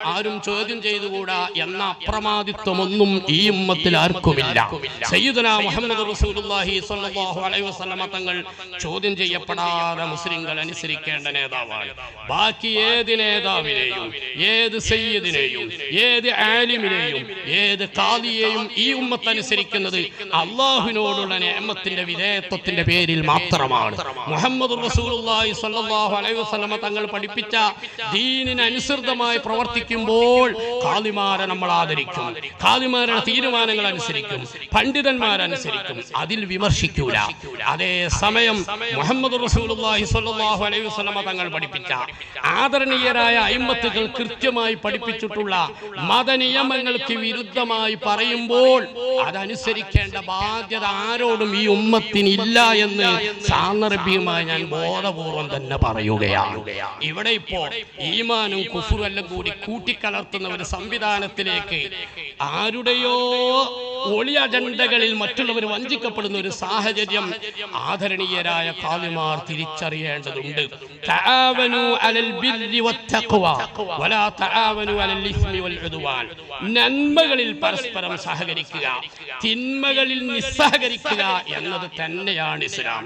ആരും ചോദ്യം ചെയ്തുകൂടാ എന്ന അപ്രമാദിത്വമൊന്നും ഈ ഉമ്മത്തിൽ ആർക്കുമില്ല. റസൂലുള്ളാഹി സ്വല്ലല്ലാഹു അലൈഹി വസല്ലമ തങ്ങൾ ചോദ്യം ചെയ്യപ്പെടാതെ മുസ്ലിങ്ങൾ അനുസരിക്കേണ്ട നേതാവാണ്. ബാക്കി ഏത് നേതാവിനെയും ഏത് സയ്യിദിനെയും ഏത് ആലിമിനെയും ഏത് കാദിയെയും ഈ ഉമ്മത്ത് അനുസരിക്കുന്നത് അള്ളാഹുവിനോടുള്ള നേമത്തിന്റെ വിധേയത്വത്തിന്റെ പേരിൽ മാത്രമാണ്. മുഹമ്മദ് റസൂലുള്ളാഹി സ്വല്ലല്ലാഹു അലൈഹി വസല്ലമ തങ്ങൾ പഠിപ്പിച്ച ദീനിന് അനുസൃതമായി പ്രവർത്തിക്കുമ്പോൾ കാലിമാരെ നമ്മൾ ആദരിക്കും. കാലിമാരുടെ തീരുമാനങ്ങൾ അനുസരിക്കും. പണ്ഡിതന്മാരനുസരിക്കും. അതിൽ വിമർശിക്കൂല. അതേ സമയം മുഹമ്മദ് റസൂലുള്ളാഹി സ്വല്ലല്ലാഹു അലൈഹി വസല്ലമ തങ്ങൾ പഠിപ്പിച്ച ആദരണീയരായ അയിമത്തുകൾ കൃത്യമായി പഠിപ്പിച്ചിട്ടുള്ള മതനിയമങ്ങൾക്ക് വിരുദ്ധമായി പറയുമ്പോൾ അതനുസരിക്കേണ്ട ബാധ്യത ആരോടും ഈ ഉമ്മത്തിന് ഇല്ല എന്ന് സാന്ദർഭികമായി ഞാൻ ബോധപൂർവം തന്നെ പറയുകയാണ്. ഇവിടെ ഇപ്പോൾ ഈമാനും കുഫുറും എല്ലാം കൂടി കൂട്ടിക്കലർത്തുന്ന ഒരു സംവിധാനത്തിലേക്ക് ആരുടെയോ ഒളി അജണ്ടകളിൽ മറ്റുള്ളവർ വഞ്ചിക്കപ്പെടുന്ന ഒരു സാഹചര്യം ആദരണീയരായ കാവ്യമാർ തിരിച്ചറിയേണ്ടതുണ്ട്. നന്മകളിൽ പരസ്പരം സഹകരിക്കുക തിന്മകളിൽ നിസ്സഹകരിക്കുക എന്നത് തന്നെയാണ് ഇസ്ലാം.